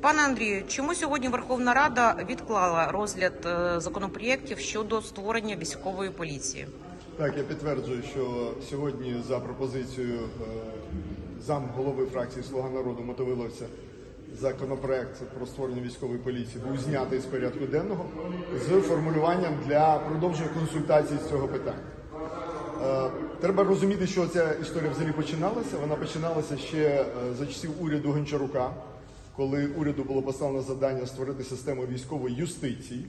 Пане Андрію, чому сьогодні Верховна Рада відклала розгляд е, законопроєктів щодо створення військової поліції? Так, я підтверджую, що сьогодні за пропозицією е, зам голови фракції Слуга народу Мотовиловця законопроект про створення військової поліції був знятий з порядку денного з формулюванням для продовження консультацій з цього питання. Е, Треба розуміти, що ця історія взагалі починалася. Вона починалася ще за часів уряду Гончарука, коли уряду було поставлено завдання створити систему військової юстиції.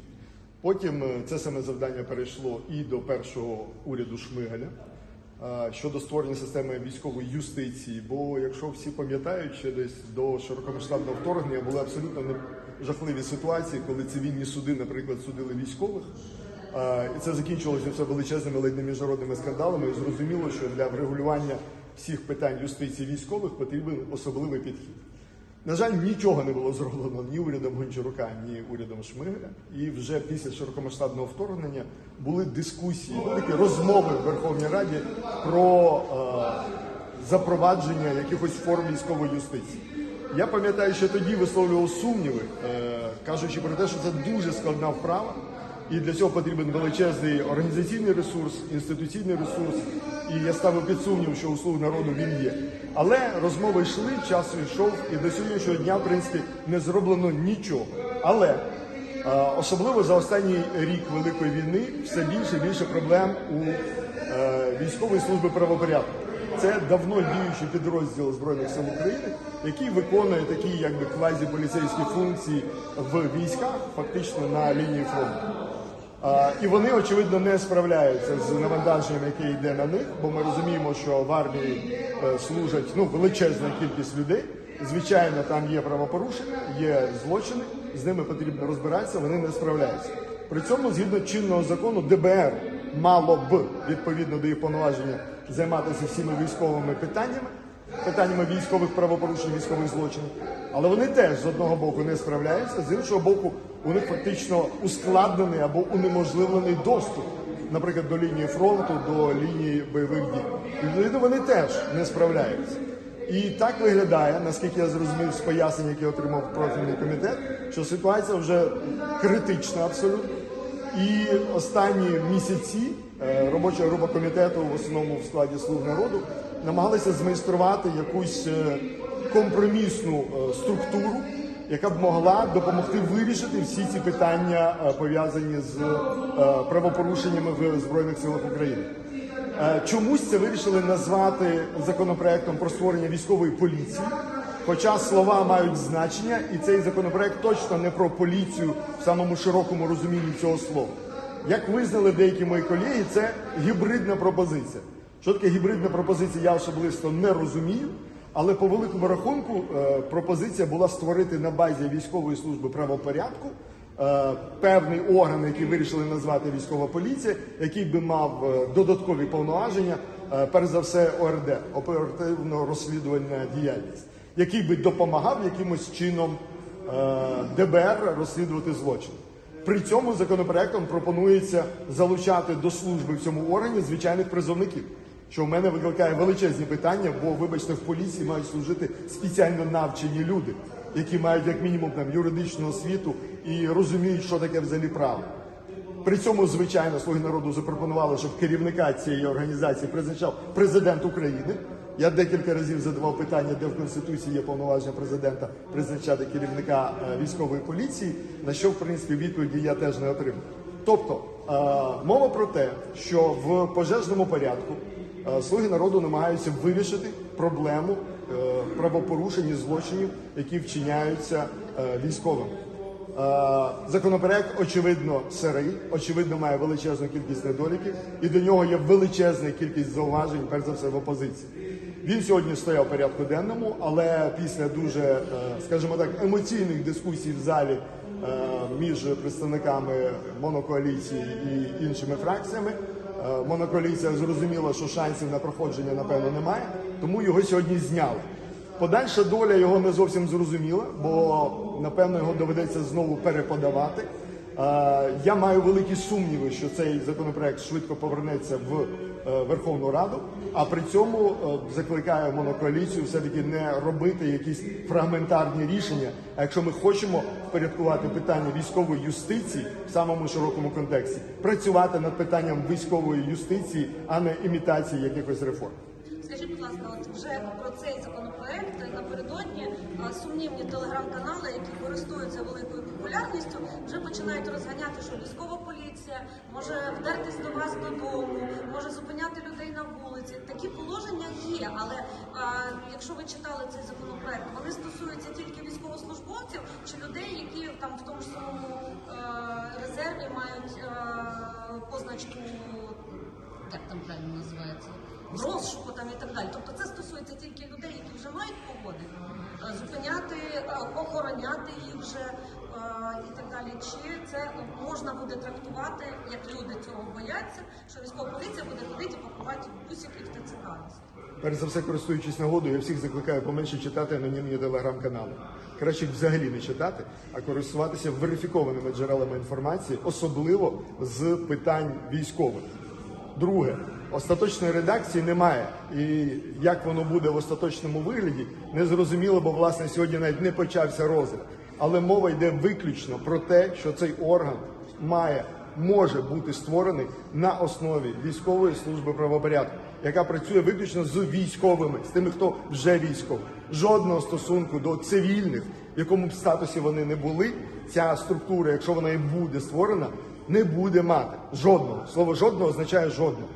Потім е, це саме завдання перейшло і до першого уряду Шмигаля е, щодо створення системи військової юстиції. Бо, якщо всі пам'ятають, ще десь до широкомасштабного вторгнення були абсолютно жахливі ситуації, коли цивільні суди, наприклад, судили військових. Е, І це закінчилося все величезними ледь не міжнародними скандалами. І зрозуміло, що для врегулювання всіх питань юстиції військових потрібен особливий підхід. На жаль, нічого не було зроблено ні урядом Гончарука, ні урядом Шмигаля. І вже після широкомасштабного вторгнення були дискусії, такі розмови в Верховній Раді про е, запровадження якихось форм військової юстиції. Я пам'ятаю, що тоді висловлював сумніви, е, кажучи про те, що це дуже складна вправа. І для цього потрібен величезний організаційний ресурс, інституційний ресурс. І я ставив під сумнів, що у слуг народу він є. Але розмови йшли, час йшов, і до сьогоднішнього дня, в принципі, не зроблено нічого. Але е, особливо за останній рік великої війни все більше і більше проблем у е, військової служби правопорядку. Це давно діючий підрозділ Збройних сил України, який виконує такі якби квазіполіцейські функції в військах, фактично на лінії фронту. І вони очевидно не справляються з навантаженням, яке йде на них, бо ми розуміємо, що в армії е, служать ну величезна кількість людей. Звичайно, там є правопорушення, є злочини, з ними потрібно розбиратися, вони не справляються. При цьому, згідно чинного закону, ДБР мало б відповідно до їх повноваження займатися всіми військовими питаннями, питаннями військових правопорушень, військових злочинів. Але вони теж з одного боку не справляються, з іншого боку, у них фактично ускладнений або унеможливлений доступ, наприклад, до лінії фронту, до лінії бойових дій. І вони теж не справляються. І так виглядає, наскільки я зрозумів з пояснень, які отримав профільний комітет, що ситуація вже критична абсолютно. І останні місяці е, робоча група комітету, в основному в складі слуг народу, намагалися змайструвати якусь е, компромісну е, структуру, яка б могла допомогти вирішити всі ці питання, е, пов'язані з правопорушеннями в Збройних силах України. Чомусь це вирішили назвати законопроектом про створення військової поліції. Хоча слова мають значення, і цей законопроект точно не про поліцію в самому широкому розумінні цього слова. Як визнали деякі мої колеги, це гібридна пропозиція. Що таке гібридна пропозиція, я особисто не розумію. Але по великому рахунку е, пропозиція була створити на базі військової служби правопорядку е, певний орган, який вирішили назвати військова поліція, який би мав е, додаткові повноваження, перш за все ОРД, оперативно розслідувальна діяльність, який би допомагав якимось чином ДБР розслідувати злочин. При цьому законопроектом пропонується залучати до служби в цьому органі звичайних призовників що в мене викликає величезні питання, бо, вибачте, в поліції мають служити спеціально навчені люди, які мають як мінімум там юридичну освіту і розуміють, що таке взагалі право. При цьому, звичайно, слуги народу запропонували, щоб керівника цієї організації призначав президент України. Я декілька разів задавав питання, де в конституції є повноваження президента призначати керівника е, військової поліції. На що в принципі відповіді я теж не отримав. Тобто е, мова про те, що в пожежному порядку слуги народу намагаються вирішити проблему е, правопорушень і злочинів, які вчиняються е, військовими. Е, Законопроект очевидно сирий, очевидно має величезну кількість недоліків, і до нього є величезна кількість зауважень, перш за все в опозиції. Він сьогодні стояв в порядку денному, але після дуже, е, скажімо так, емоційних дискусій в залі е, між представниками монокоаліції і іншими фракціями. Е, Монокоаліція зрозуміла, що шансів на проходження напевно немає, тому його сьогодні зняли. Подальша доля його не зовсім зрозуміла, бо напевно його доведеться знову переподавати. Е, Я маю великі сумніви, що цей законопроект швидко повернеться в Верховну Раду, а при цьому е, закликає монокоаліцію все-таки не робити якісь фрагментарні рішення. А якщо ми хочемо впорядкувати питання військової юстиції в самому широкому контексті, працювати над питанням військової юстиції, а не імітації якихось реформ. Скажіть, будь ласка, от вже про цей законопроект напередодні сумнівні телеграм-канали, які користуються великою популярністю, вже починають розганяти, що військова поліція може вдертись до вас додому, може зупиняти людей на вулиці. Такі положення є, але а, якщо ви читали цей законопроект, вони стосуються тільки військовослужбовців чи людей, які там в тому ж самому е, резерві мають е, позначку як там правильно називається, розшуку там і так далі. Тобто це стосується тільки людей, які вже мають погоди, е, зупиняти, охороняти їх вже і так далі. Чи це можна буде трактувати, як люди цього бояться, що військова поліція буде ходити і пакувати бусиків ТЦК? Перш за все, користуючись нагодою, я всіх закликаю поменше читати анонімні телеграм-канали. Краще взагалі не читати, а користуватися верифікованими джерелами інформації, особливо з питань військових. Друге, остаточної редакції немає. І як воно буде в остаточному вигляді, не зрозуміло, бо власне сьогодні навіть не почався розгляд. Але мова йде виключно про те, що цей орган має може бути створений на основі військової служби правопорядку, яка працює виключно з військовими, з тими, хто вже військовий. Жодного стосунку до цивільних, в якому б статусі вони не були, ця структура, якщо вона і буде створена, не буде мати жодного. Слово жодного означає жодного.